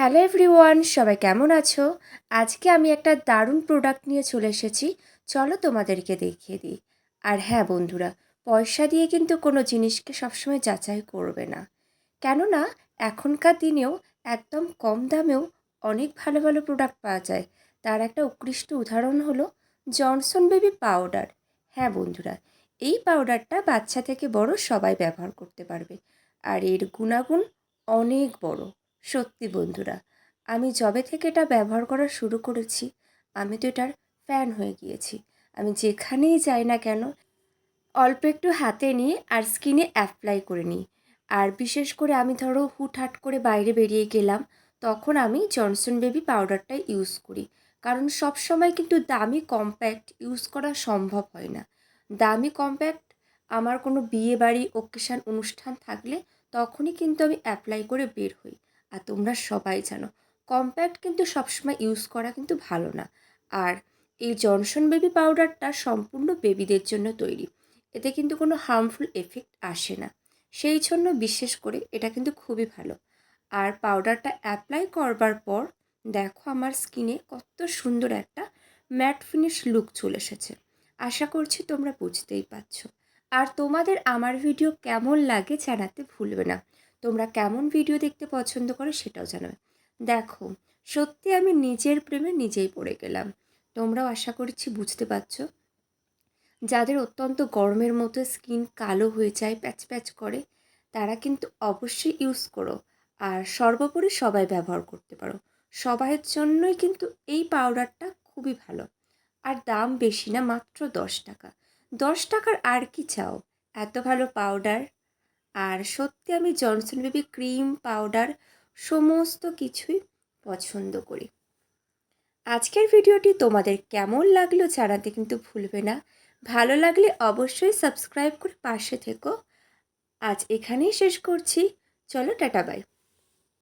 Hello everyone, সবাই কেমন আছো? আজকে আমি একটা দারুণ প্রোডাক্ট নিয়ে চলে এসেছি। চলো তোমাদেরকে দেখিয়ে দিই। আর হ্যাঁ বন্ধুরা, পয়সা দিয়ে কিন্তু কোনো জিনিসকে সবসময় যাচাই করবে না। কেননা, এখনকার দিনেও একদম কম দামেও অনেক ভালো ভালো প্রোডাক্ট পাওয়া যায়। তার একটা উৎকৃষ্ট উদাহরণ হলো জনসন বেবি পাউডার হ্যাঁ বন্ধুরা, এই পাউডারটা বাচ্চা থেকে বড় সবাই ব্যবহার করতে পারবে। আর এর গুণাগুণ অনেক বড়। সত্যি বন্ধুরা, আমি যবে থেকে এটা ব্যবহার করা শুরু করেছি, আমি তো এটার ফ্যান হয়ে গিয়েছি। আমি যেখানেই যাই না কেন, অল্প একটু হাতে নিয়ে আর স্কিনে অ্যাপ্লাই করে নিই। আর বিশেষ করে আমি ধরো হুটহাট করে বাইরে বেরিয়ে গেলাম, তখন আমি জনসন বেবি পাউডারটা ইউজ করি। কারণ সব সময় কিন্তু দামি কম্প্যাক্ট ইউজ করা সম্ভব হয় না। দামি কম্প্যাক্ট আমার কোনো বিয়ে বাড়ি ওকেশান অনুষ্ঠান থাকলে তখনই কিন্তু আমি অ্যাপ্লাই করে বের হই। আর তোমরা সবাই জানো কম্প্যাক্ট কিন্তু সবসময় ইউজ করা কিন্তু ভালো না। আর এই জনসন বেবি পাউডারটা সম্পূর্ণ বেবিদের জন্য তৈরি। এতে কিন্তু কোনো হার্মফুল এফেক্ট আসে না। সেই জন্য বিশেষ করে এটা কিন্তু খুবই ভালো। আর পাউডারটা অ্যাপ্লাই করবার পর দেখো আমার স্কিনে কত সুন্দর একটা ম্যাট ফিনিশ লুক চলে এসেছে। আশা করছি তোমরা বুঝতেই পারছ। আর তোমাদের আমার ভিডিও কেমন লাগে জানাতে ভুলবে না। তোমরা কেমন ভিডিও দেখতে পছন্দ করো সেটাও জানাবে। দেখো, সত্যি আমি নিজের প্রেমে নিজেই পড়ে গেলাম। তোমরাও আশা করছি বুঝতে পারছ। যাদের অত্যন্ত গরমের মতো স্কিন কালো হয়ে যায়, প্যাচ প্যাচ করে, তারা কিন্তু অবশ্যই ইউজ করো। আর সর্বোপরি সবাই ব্যবহার করতে পারো। সবাইয়ের জন্যই কিন্তু এই পাউডারটা খুবই ভালো। আর দাম বেশি না, মাত্র দশ টাকা। দশ টাকার আর কি চাও? এত ভালো পাউডার আর সত্যি আমি জনসন বেবি ক্রিম পাউডার সমস্ত কিছুই পছন্দ করি। আজকের ভিডিওটি তোমাদের কেমন লাগল জানাতে কিন্তু ভুলবে না। ভালো লাগলে অবশ্যই সাবস্ক্রাইব করে পাশে থেকো। আজ এখানেই শেষ করছি। চলো টাটা, বাই।